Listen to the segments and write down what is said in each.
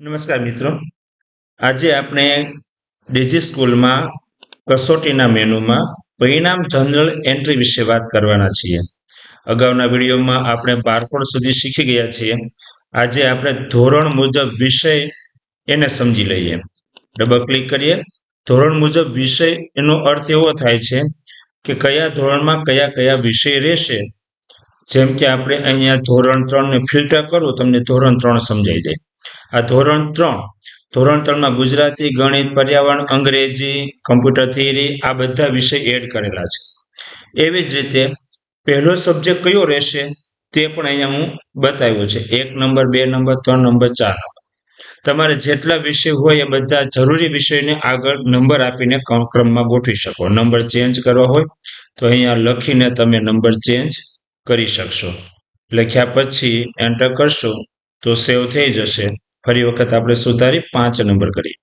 નમસ્કાર મિત્રો. આજે આપણે ડીજી સ્કૂલમાં કસોટીના મેનુમાં પરિણામ જનરલ એન્ટ્રી વિશે વાત કરવાના છીએ. અગાઉના વિડીયોમાં આપણે બારકોડ સુધી શીખી ગયા છીએ. આજે આપણે ધોરણ મુજબ વિષય એને સમજી લઈએ. ડબલ ક્લિક કરીએ. ધોરણ મુજબ વિષય એનો અર્થ એવો થાય છે કે કયા ધોરણમાં કયા કયા વિષય રહેશે. જેમ કે આપણે અહીંયા ધોરણ ત્રણને ફિલ્ટર કરું, તમને ધોરણ ત્રણ સમજાઈ જાય. આ ધોરણ ત્રણ. ધોરણ ત્રણમાં ગુજરાતી, ગણિત, પર્યાવરણ, અંગ્રેજી કમ્પ્યુટર થિયરી આ બધા વિષય એડ કરેલા છે. એવી જ રીતે પહેલો સબ્જેક્ટ કયો રહેશે તે પણ અહીંયા હું બતાવ્યું છે. એક નંબર, બે નંબર, ત્રણ નંબર, ચાર નંબર. તમારે જેટલા વિષય હોય એ બધા જરૂરી વિષયને આગળ નંબર આપીને ક્રમમાં ગોઠવી શકો. નંબર ચેન્જ કરવા હોય તો અહીંયા લખીને તમે નંબર ચેન્જ કરી શકશો. લખ્યા પછી એન્ટર કરશો. તો સેવ થઈ જશે. ફરી વખત આપણે સુધારી પાંચ નંબર કરીએ.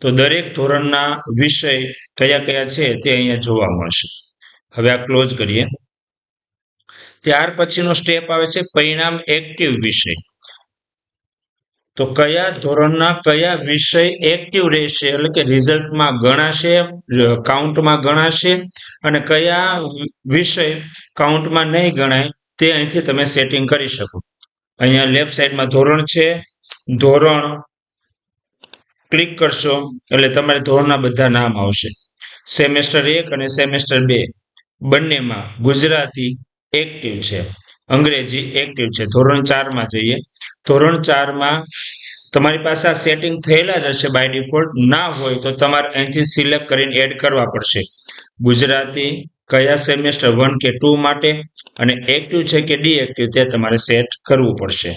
તો દરેક ધોરણના વિષય કયા કયા છે તે અહીંયા જોવા મળશે. હવે આ ક્લોઝ કરીએ. ત્યાર પછીનો સ્ટેપ આવે છે પરિણામ એક્ટિવ વિષય. તો કયા ધોરણના કયા વિષય એક્ટિવ રહેશે? એટલે કે રિઝલ્ટમાં ગણાશે કાઉન્ટમાં ગણાશે અને કયા વિષય કાઉન્ટમાં નહીં ગણાય તે અહીંથી તમે સેટિંગ કરી શકો. અહીંયા લેફ્ટ સાઈડમાં ધોરણ છે. ધોરણ ક્લિક કરશો એટલે તમારે ધોરણના બધા નામ આવશે. સેમેસ્ટર એક અને સેમેસ્ટર બે બંનેમાં ગુજરાતી એક્ટિવ છે. અંગ્રેજી એક્ટિવ છે. ધોરણ ચારમાં જોઈએ. ધોરણ ચારમાં તમારી પાસે આ સેટિંગ થયેલા જ હશે બાય ડિફોલ્ટ ના હોય તો તમારે અહીંથી સિલેક્ટ કરીને એડ કરવા પડશે. ગુજરાતી કયા સેમેસ્ટર વન કે ટુ માટે અને એક્ટિવ છે કે ડી એક્ટિવ તે તમારે સેટ કરવું પડશે.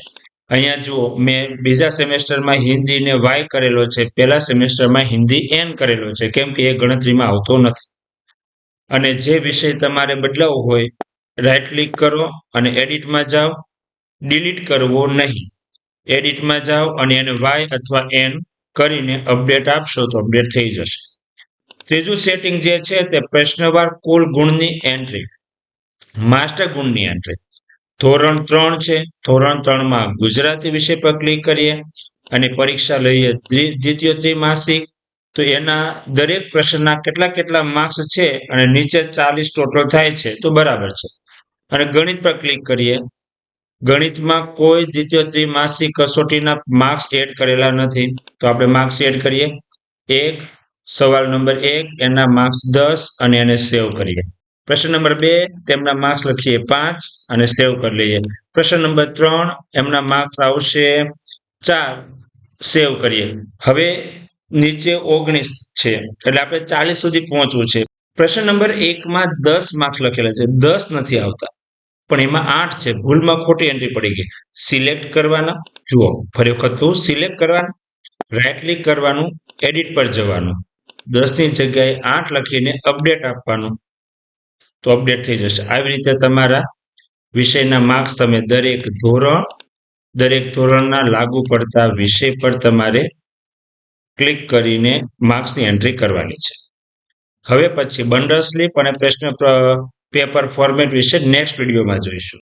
અહીંયા જુઓ, મેં બીજા સેમેસ્ટરમાં હિન્દીને વાય કરેલો છે, પહેલા સેમેસ્ટરમાં હિન્દી એન કરેલો છે, કેમ કે એ ગણતરીમાં આવતો નથી. અને જે વિષય તમારે બદલાવવો હોય રાઈટ ક્લિક કરો અને એડિટમાં જાઓ ડિલીટ કરવો નહીં. એડિટમાં જાઓ અને એને વાય અથવા એન કરીને અપડેટ આપશો તો અપડેટ થઈ જશે. ત્રીજું સેટિંગ જે છે તે પ્રશ્નવાર કુલ ગુણની એન્ટ્રી માસ્ટર ગુણની એન્ટ્રી ધોરણ ત્રણ છે. ધોરણ ત્રણમાં ગુજરાતી વિષય પર ક્લિક કરીએ અને પરીક્ષા લઈએ દ્વિતીય ત્રિમાસિક. તો એના દરેક પ્રશ્નના કેટલા કેટલા માર્ક્સ છે અને નીચે ચાલીસ ટોટલ થાય છે તો બરાબર છે. અને ગણિત પર ક્લિક કરીએ. ગણિતમાં કોઈ દ્વિતીય ત્રિમાસિક કસોટીના માર્ક્સ એડ કરેલા નથી. તો આપણે માર્ક્સ એડ કરીએ. એક સવાલ નંબર એક, એના માર્ક્સ દસ અને એને સેવ કરીએ. પ્રશ્ન નંબર બે, તેમના માર્ક્સ લખીએ પાંચ અને સેવ કરી લઈએ. પ્રશ્ન નંબર ત્રણ, એમના માર્ક્સ આવશે ચાર સેવ કરીએ. હવે નીચે ઓગણીસ છે, એટલે આપણે ચાલીસ સુધી પહોંચવું છે. પ્રશ્ન નંબર એકમાં દસ માર્ક્સ લખેલા છે. દસ નથી આવતા, પણ એમાં આઠ છે. ભૂલમાં ખોટી એન્ટ્રી પડી ગઈ. સિલેક્ટ કરવાના, જુઓ. ફરી વખત કહું સિલેક્ટ કરવાનું રાઇટ ક્લિક કરવાનું એડિટ પર જવાનું. દસની જગ્યાએ આઠ લખીને અપડેટ આપવાનું. તો અપડેટ થઈ જશે. આવી રીતે તમારા વિષયના માર્ક્સ તમે દરેક ધોરણ, દરેક ધોરણના લાગુ પડતા વિષય પર તમારે ક્લિક કરીને માર્ક્સની એન્ટ્રી કરવાની છે. હવે પછી બંડલ સ્લીપ અને પ્રશ્ન પેપર ફોર્મેટ વિશે નેક્સ્ટ વિડીયોમાં જોઈશું.